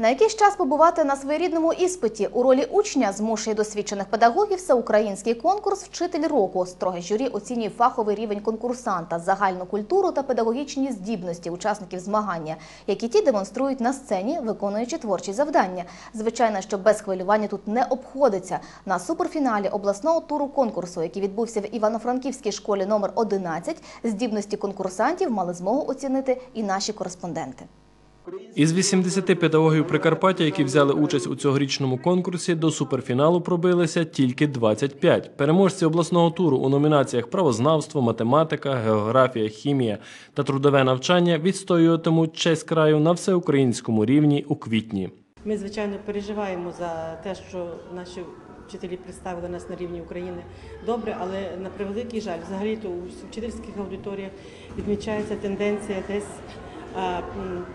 На якийсь час побувати на своєрідному іспиті у ролі учня змушує досвідчених педагогів всеукраїнський конкурс Вчитель року. Строге журі оцінює фаховий рівень конкурсанта, загальну культуру та педагогічні здібності учасників змагання, які ті демонструють на сцені, виконуючи творчі завдання. Звичайно, що без хвилювання тут не обходиться. На суперфіналі обласного туру конкурсу, який відбувся в Івано-Франківській школі номер 11, здібності конкурсантів мали змогу оцінити і наші кореспонденти. Із 80 педагогів Прикарпаття, які взяли участь у цьогорічному конкурсі, до суперфіналу пробилися тільки 25. Переможці обласного туру у номінаціях правознавство, математика, географія, хімія та трудове навчання відстоюватимуть честь краю на всеукраїнському рівні у квітні. Ми, звичайно, переживаємо за те, що наші вчителі представили нас на рівні України добре, але на превеликий жаль, взагалі то у вчительських аудиторіях відмічається тенденція десь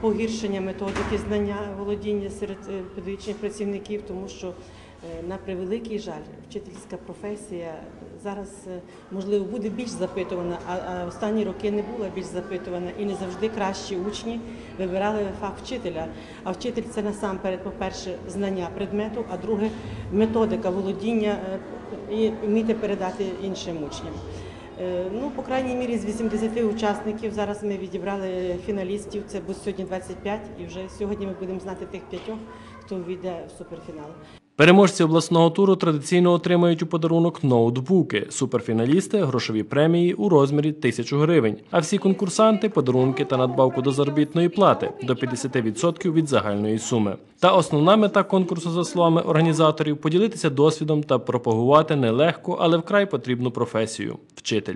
погіршення методики знання володіння серед е, педагогічних працівників, тому що е, на превеликий жаль, вчительська професія зараз е, можливо буде більш запитувана, а, останні роки не була більш запитувана і не завжди кращі учні вибирали фах вчителя. А вчитель це насамперед, по-перше, знання предмету, а друге методика володіння і вміти передати іншим учням. Е, Ну, по крайній мірі, з 80 учасників зараз ми відібрали фіналістів. Це буде сьогодні 25, і вже сьогодні ми будемо знати тих п'ятьох, хто війде в суперфінал. Переможці обласного туру традиційно отримають у подарунок ноутбуки, суперфіналісти грошові премії у розмірі тисячу гривень. А всі конкурсанти подарунки та надбавку до заробітної плати до 50% від загальної суми. Та основна мета конкурсу, за словами організаторів, поділитися досвідом та пропагувати нелегку, але вкрай потрібну професію вчитель.